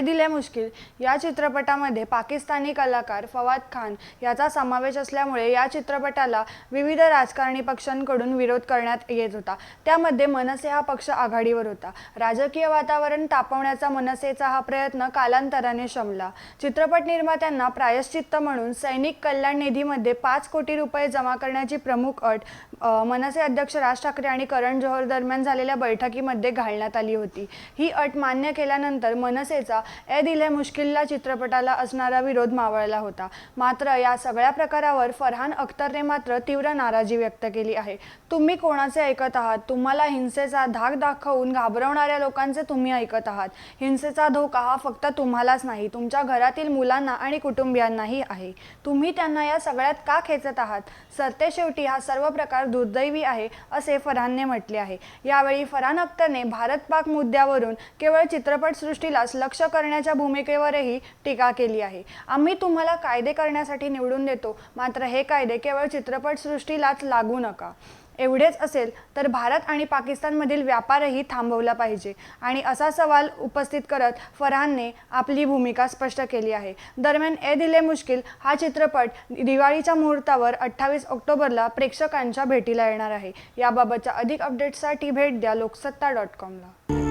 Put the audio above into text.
ऐ दिले मुश्किल. या चित्रपटामध्ये पाकिस्तानी कलाकार फवाद खान याचा समावेश असल्यामुळे या चित्रपटाला विविध राजकारणी पक्षांकडून विरोध करण्यात येत होता. त्यामध्ये मनसे हा पक्ष आघाडीवर होता. राजकीय वातावरण तापवण्याचा मनसेचा हा प्रयत्न कालांतराने शमला. चित्रपट निर्मात्यांना प्रायश्चित्त म्हणून सैनिक कल्याण निधीमध्ये पाच कोटी रुपये जमा करण्याची प्रमुख अट मनसे अध्यक्ष राज ठाकरे आणि करण जोहर दरम्यान झालेल्या बैठकीमध्ये घालण्यात आली होती. ही अट मान्य केल्यानंतर मनसेचा ए दिल है मुश्किलला चित्रपटाला असणारा विरोध मावळला होता. मात्र या सगळ्या प्रकारावर फरहान अख्तरने मात्र तीव्र नाराजी व्यक्त केली आहे. तुम्ही कोणाचे ऐकत आहात? तुम्हाला हिंसेचा धाक दाखवून घाबरवणाऱ्या लोकांचे तुम्ही ऐकत आहात. हिंसेचा धोका हा फक्त तुम्हालाच नाही तुमच्या घरातील मुलांना आणि कुटुंबियांनाही आहे. तुम्ही त्यांना या सगळ्यात का खेचत आहात? सरते शेवटी हा सर्व प्रकार दुर्दैवी आहे असे फरहानने म्हटले आहे. यावेळी फरहान अख्तरने भारत पाक मुद्द्यावरून केवळ चित्रपटसृष्टीलाच लक्ष करण्याच्या भूमिकेवरही टीका केली आहे. आम्ही तुम्हाला कायदे करण्यासाठी निवडून देतो. मात्र हे कायदे केवळ चित्रपटसृष्टीलाच लागू नका. एवढेच असेल तर भारत आणि पाकिस्तानमधील व्यापारही थांबवला पाहिजे. आणि असा सवाल उपस्थित करत फरहानने आपली भूमिका स्पष्ट केली आहे. दरम्यान ए दिले मुश्किल हा चित्रपट दिवाळीच्या मुहूर्तावर अठ्ठावीस ऑक्टोबरला प्रेक्षकांच्या भेटीला येणार आहे. याबाबतच्या अधिक अपडेट्ससाठी भेट द्या लोकसत्ता डॉट कॉमला.